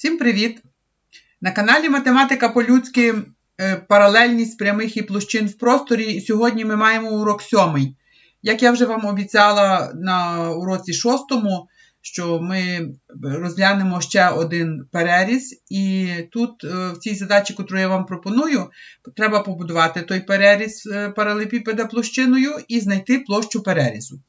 Всім привіт! На каналі Математика по-людськи е, паралельність прямих і площин в просторі. Сьогодні ми маємо урок сьомий. Як я вже вам обіцяла на уроці шостому, що ми розглянемо ще один переріз, і тут е, в цій задачі, яку я вам пропоную, треба побудувати той переріз е, паралепіпеда площиною і знайти площу перерізу.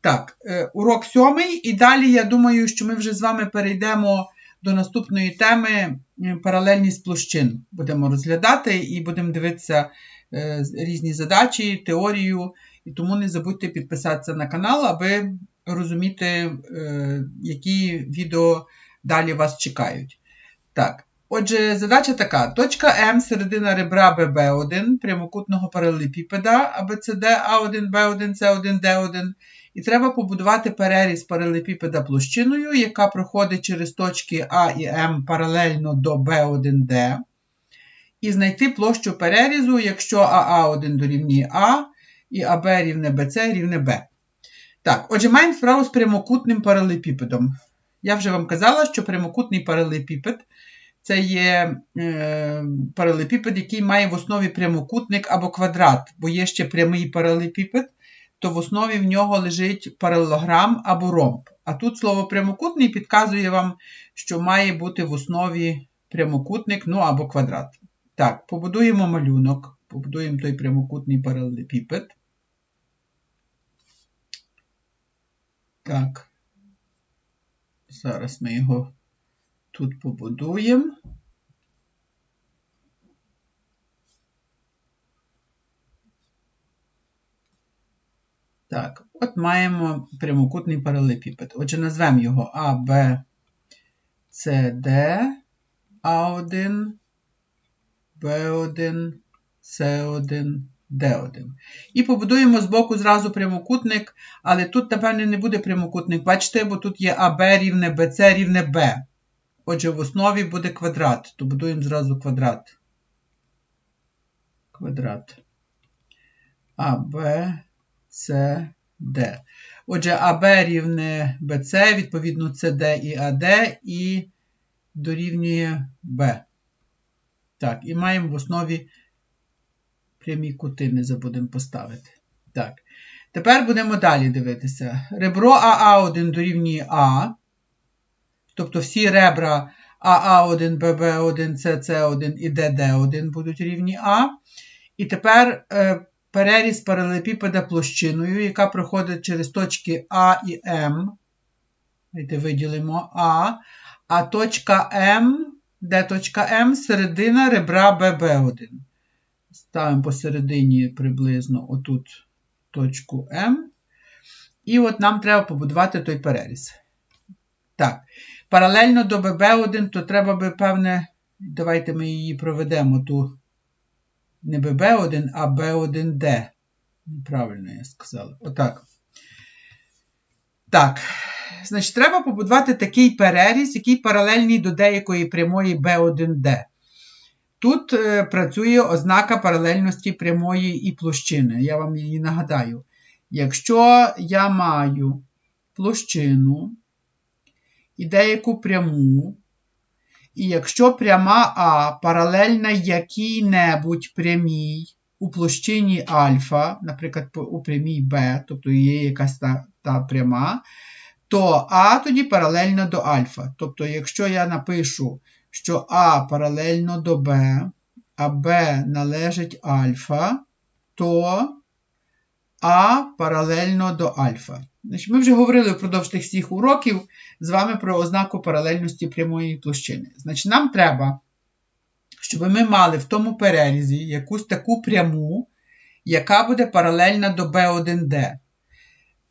Так, урок сьомий, і далі я думаю, що ми вже з вами перейдемо до наступної теми паралельність площин. Будемо розглядати і будемо дивитися е, різні задачі, теорію. І тому не забудьте підписатися на канал, аби розуміти, е, які відео далі вас чекають. Так, Отже, задача така: точка М середина ребра ББ1 прямокутного паралелепіпеда ABCD А1, Б1, С1, Д1. І треба побудувати переріз паралелепіпеда площиною, яка проходить через точки А і М паралельно до Б1Д. І знайти площу перерізу, якщо АА1 дорівнює А і АБ рівне БЦ рівне Б. Так, отже, маємо справу з прямокутним паралелепіпедом. Я вже вам казала, що прямокутний паралелепіпед це є е, паралелепіпед, який має в основі прямокутник або квадрат, бо є ще прямий паралелепіпед, то в основі в нього лежить паралелограм або ромб. А тут слово прямокутний підказує вам, що має бути в основі прямокутник, ну або квадрат. Так, побудуємо малюнок, побудуємо той прямокутний паралелепіпед. Так, зараз ми його тут побудуємо. Так, от маємо прямокутний паралепіпед. Отже, назвемо його А, Б, С, Д, А1, Б1, С1, Д1. І побудуємо збоку зразу прямокутник, але тут, напевне, не буде прямокутник. Бачите, бо тут є АБ рівне БЦ рівне Б. Отже, в основі буде квадрат, то будуємо зразу квадрат. Квадрат. А, Б, С, Д. Отже, АБ рівне БЦ, відповідно, СД і АД, і дорівнює Б. Так, і маємо в основі прямі кути, не забудемо поставити. Так. Тепер будемо далі дивитися. Ребро АА1 дорівнює А. Тобто всі ребра АА1, ББ1, СС1 і ДД1 будуть рівні А. І тепер е, переріз паралелепіпеда площиною, яка проходить через точки А і М. Давайте виділимо А. А точка М, де точка М середина ребра ББ1. Ставимо посередині приблизно отут точку М. І от нам треба побудувати той переріз. Так. Паралельно до ББ1, то треба би, певне, давайте ми її проведемо ту не ББ1, а Б1Д. Неправильно я сказала. Отак. Так. Значить, треба побудувати такий переріз, який паралельний до деякої прямої B1D. Тут е, працює ознака паралельності прямої і площини. Я вам її нагадаю. Якщо я маю площину, і деяку пряму. І якщо пряма А паралельна якій-небудь прямій у площині альфа, наприклад, у прямій Б, тобто є якась та, та пряма, то А тоді паралельно до альфа. Тобто, якщо я напишу, що А паралельно до Б, а Б належить альфа, то А паралельно до альфа. Значить, Ми вже говорили впродовж тих всіх уроків з вами про ознаку паралельності прямої площини. Значить, нам треба, щоб ми мали в тому перерізі якусь таку пряму, яка буде паралельна до B1D.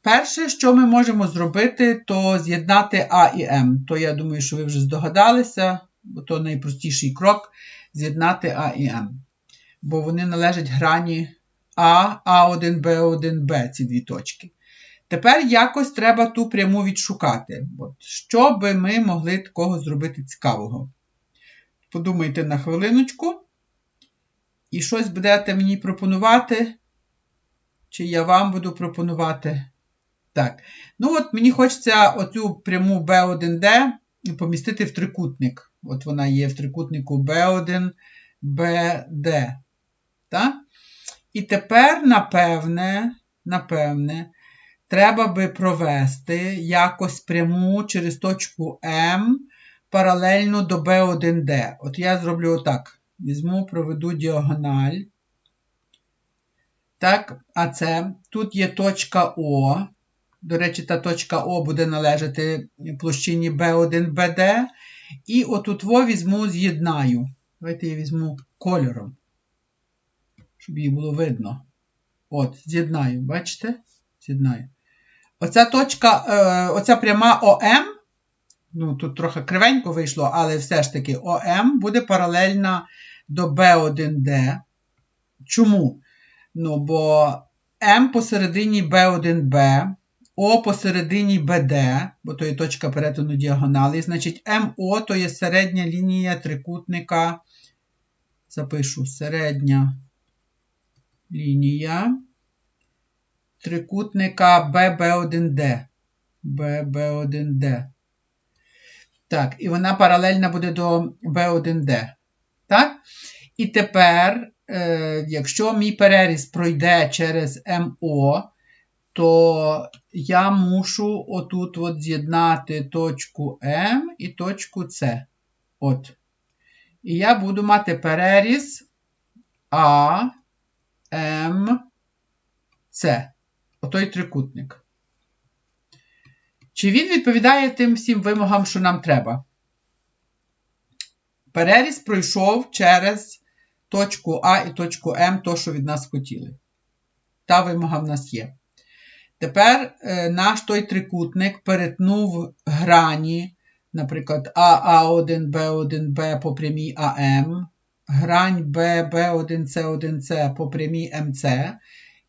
Перше, що ми можемо зробити, то з'єднати А і М. То я думаю, що ви вже здогадалися, бо то найпростіший крок з'єднати А і М. Бо вони належать грані А, А1Б1Б, ці дві точки. Тепер якось треба ту пряму відшукати. От, Що би ми могли такого зробити цікавого? Подумайте на хвилиночку. І щось будете мені пропонувати. Чи я вам буду пропонувати? Так. Ну, от мені хочеться оцю пряму B1D помістити в трикутник. От вона є в трикутнику B1, BD. Так? І тепер, напевне, напевне, треба би провести якось пряму через точку М паралельно до B1D. От я зроблю отак. Візьму, проведу діагональ. Так, а це тут є точка О. До речі, та точка О буде належати площині B1, BD. І отут во візьму, з'єднаю. Давайте я візьму кольором, щоб її було видно. От, з'єднаю, бачите? З'єднаю. Оця точка, е, оця пряма ОМ, ну тут трохи кривенько вийшло, але все ж таки ОМ буде паралельна до B1D. Чому? Ну, бо М посередині B1B, О посередині BD, бо то є точка перетину діагонали. Значить, МО то є середня лінія трикутника. Запишу середня лінія трикутника BB1D. BB1D. Так, і вона паралельна буде до B1D. Так? І тепер, е, якщо мій переріз пройде через МО, то я мушу отут от з'єднати точку М і точку С. От. І я буду мати переріз А, М, С. Отой трикутник. Чи він відповідає тим всім вимогам, що нам треба? Переріз пройшов через точку А і точку М, то, що від нас хотіли. Та вимога в нас є. Тепер е, наш той трикутник перетнув грані, наприклад, АА1, Б1Б по прямій АМ, грань Б, Б1С1С по прямій МЦ,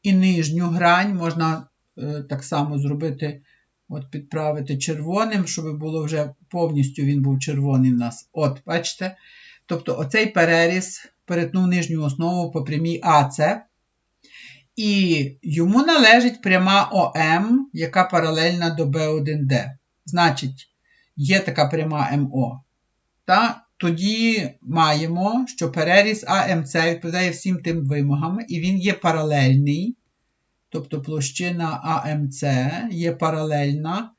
і нижню грань можна е, так само зробити, от підправити червоним, щоб було вже повністю він був червоний в нас. От, бачите? Тобто оцей переріз перетнув нижню основу по прямій АЦ. І йому належить пряма ОМ, яка паралельна до B1D. Значить, є така пряма МО. Та тоді маємо, що переріз АМЦ відповідає всім тим вимогам, і він є паралельний. Тобто площина АМЦ є паралельна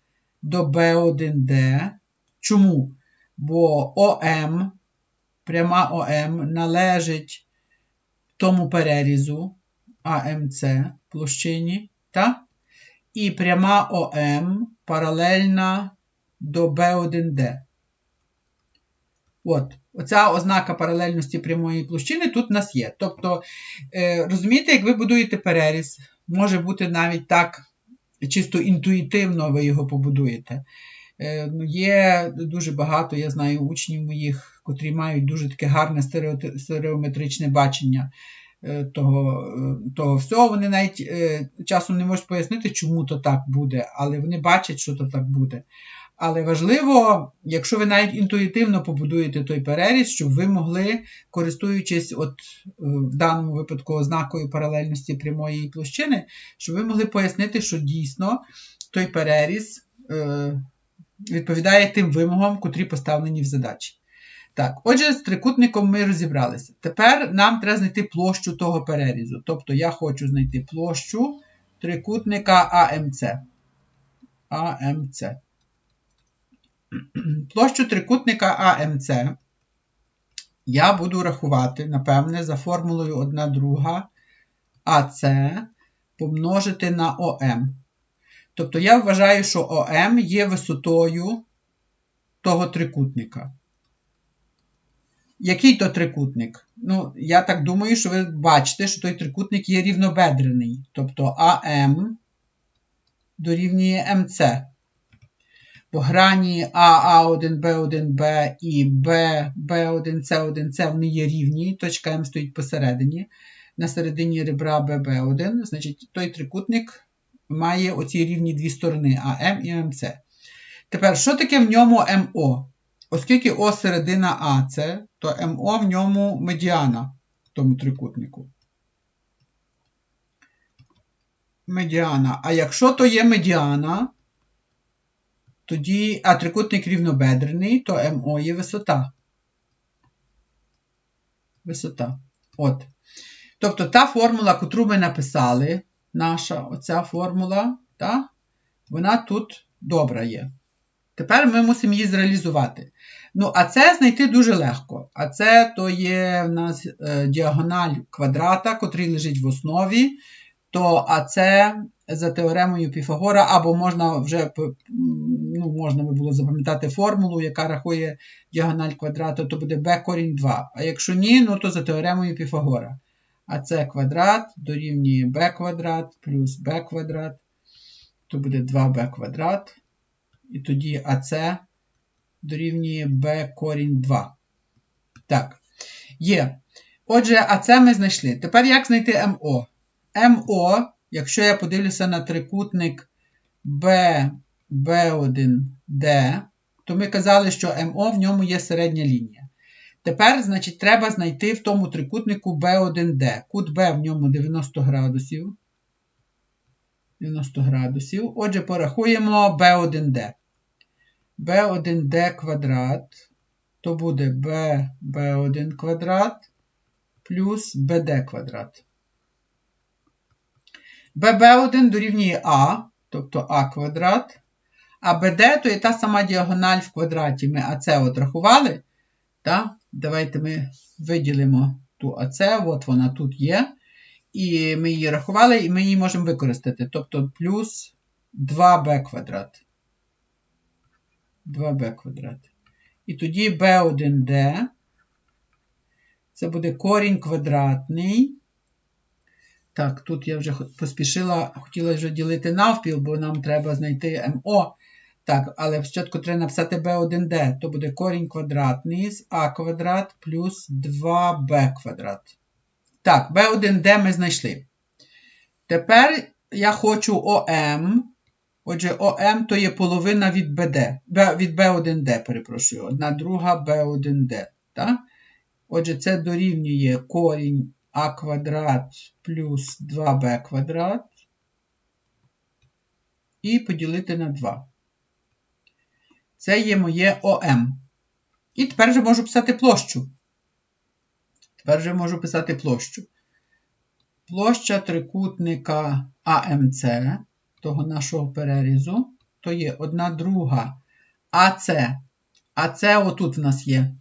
до B1D. Чому? Бо ОМ, пряма ОМ належить тому перерізу АМЦ площині, та? і пряма ОМ паралельна до B1D. От, Оця ознака паралельності прямої площини тут у нас є. Тобто, е, розумієте, як ви будуєте переріз, може бути навіть так, чисто інтуїтивно ви його побудуєте. Е, ну, Є дуже багато, я знаю, учнів моїх, котрі мають дуже таке гарне стереометричне бачення е, того того всього. Вони навіть часом не можуть пояснити, чому то так буде, але вони бачать, що то так буде. Але важливо, якщо ви навіть інтуїтивно побудуєте той переріз, щоб ви могли, користуючись от е, в даному випадку ознакою паралельності прямої і площини, щоб ви могли пояснити, що дійсно той переріз е, відповідає тим вимогам, котрі поставлені в задачі. Так, отже, з трикутником ми розібралися. Тепер нам треба знайти площу того перерізу. Тобто я хочу знайти площу трикутника АМЦ. АМЦ. Площу трикутника АМЦ я буду рахувати, напевне, за формулою 1 друга АС помножити на ОМ. Тобто я вважаю, що ОМ є висотою того трикутника. Який то трикутник? Ну, я так думаю, що ви бачите, що той трикутник є рівнобедрений. Тобто АМ дорівнює МЦ по грані А, А1, Б1Б і Б, Б1, С1, С вони є рівні, точка М стоїть посередині. На середині ребра ББ1, значить, той трикутник має оці рівні дві сторони АМ і МЦ. Тепер, що таке в ньому МО? Оскільки О середина АЦ, то МО в ньому медіана в тому трикутнику. Медіана. А якщо то є медіана, тоді, а трикутник рівнобедрений, то МО є висота. Висота. От. Тобто та формула, яку ми написали, наша оця формула, та, вона тут добра є. Тепер ми мусимо її зреалізувати. Ну, а це знайти дуже легко. А це то є в нас е, діагональ квадрата, котрий лежить в основі. То а це за теоремою Піфагора, або можна вже ну, можна би було запам'ятати формулу, яка рахує діагональ квадрата, то буде b корінь 2. А якщо ні, ну то за теоремою Піфагора. А це квадрат дорівнює b квадрат плюс b квадрат, то буде 2b квадрат. І тоді АЦ дорівнює b корінь 2. Так, є. Отже, АЦ ми знайшли. Тепер як знайти МО? МО, якщо я подивлюся на трикутник B, B1D, то ми казали, що МО в ньому є середня лінія. Тепер, значить, треба знайти в тому трикутнику B1D. Кут B в ньому 90 градусів. 90 градусів. Отже, порахуємо B1D. B1D квадрат, то буде B, B1 квадрат плюс BD квадрат. BB1 дорівнює А, тобто А квадрат. А BD то є та сама діагональ в квадраті. Ми АЦ от рахували. Так? Давайте ми виділимо ту АЦ, от вона тут є. І ми її рахували, і ми її можемо використати. Тобто плюс 2b квадрат. 2b квадрат. І тоді b1d. Це буде корінь квадратний. Так, тут я вже поспішила, хотіла вже ділити навпіл, бо нам треба знайти МО. Так, але спочатку треба написати b1d, то буде корінь квадратний з а квадрат плюс 2b квадрат. Так, b1d ми знайшли. Тепер я хочу ОМ. Отже, ОМ то є половина від BD, від B1D, перепрошую, одна друга B1D. Так? Отже, це дорівнює корінь А квадрат плюс 2b квадрат. І поділити на 2. Це є моє ОМ. І тепер вже можу писати площу. Тепер вже можу писати площу. Площа трикутника АМЦ, того нашого перерізу, то є одна друга АЦ. АЦ отут в нас є.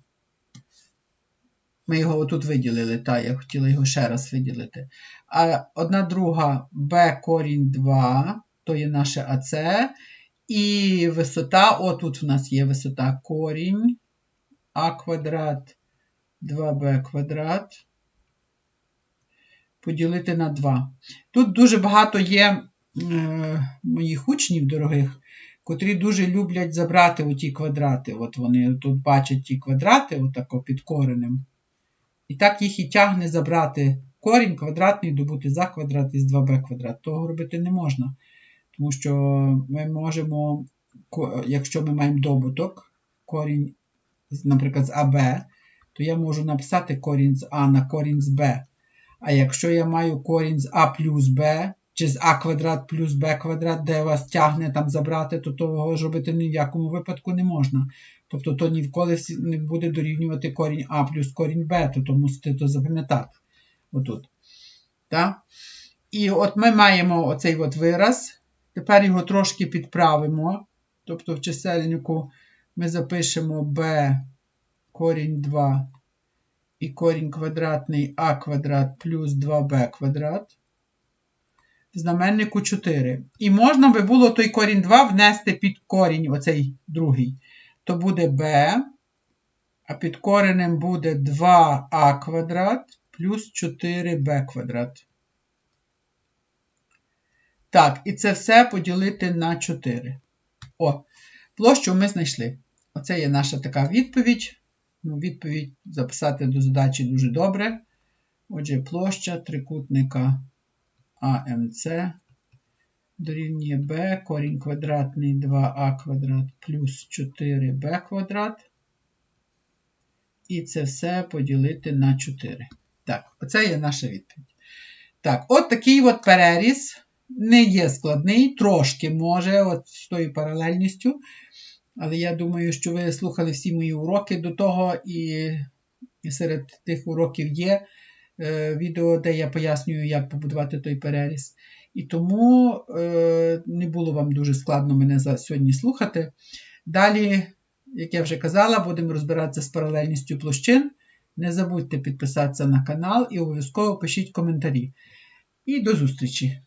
Ми його отут виділили, так, я хотіла його ще раз виділити. А одна друга b корінь 2, то є наше АЦ. І висота, отут в нас є висота корінь А квадрат 2b квадрат. Поділити на 2. Тут дуже багато є е, моїх учнів дорогих, котрі дуже люблять забрати оті квадрати. От вони тут бачать ті квадрати, отако під коренем. І так їх і тягне забрати корінь квадратний, добути за квадрат із 2b квадрат. Того робити не можна. Тому що ми можемо, якщо ми маємо добуток, корінь, наприклад, з АБ, то я можу написати корінь з А на корінь з Б. А якщо я маю корінь з А плюс Б, чи з А квадрат плюс Б квадрат, де вас тягне там забрати, то того ж робити ні в якому випадку не можна. Тобто то ніколи не буде дорівнювати корінь А плюс корінь Б, то, то мусите то запам'ятати. Отут. Так? І от ми маємо оцей от вираз. Тепер його трошки підправимо. Тобто в чисельнику ми запишемо b корінь 2 і корінь квадратний а квадрат плюс 2b квадрат. В знаменнику 4. І можна би було той корінь 2 внести під корінь, оцей другий. То буде b, а під коренем буде 2а квадрат плюс 4b квадрат. Так, і це все поділити на 4. О, площу ми знайшли. Оце є наша така відповідь. Ну, Відповідь записати до задачі дуже добре. Отже, площа трикутника АМЦ дорівнює b, корінь квадратний 2а квадрат плюс 4b квадрат. І це все поділити на 4. Так, оце є наша відповідь. Так, от такий от переріз не є складний, трошки може, от з тою паралельністю. Але я думаю, що ви слухали всі мої уроки до того, і серед тих уроків є е, відео, де я пояснюю, як побудувати той переріз. І тому е, не було вам дуже складно мене за сьогодні слухати. Далі, як я вже казала, будемо розбиратися з паралельністю площин. Не забудьте підписатися на канал і обов'язково пишіть коментарі. І до зустрічі!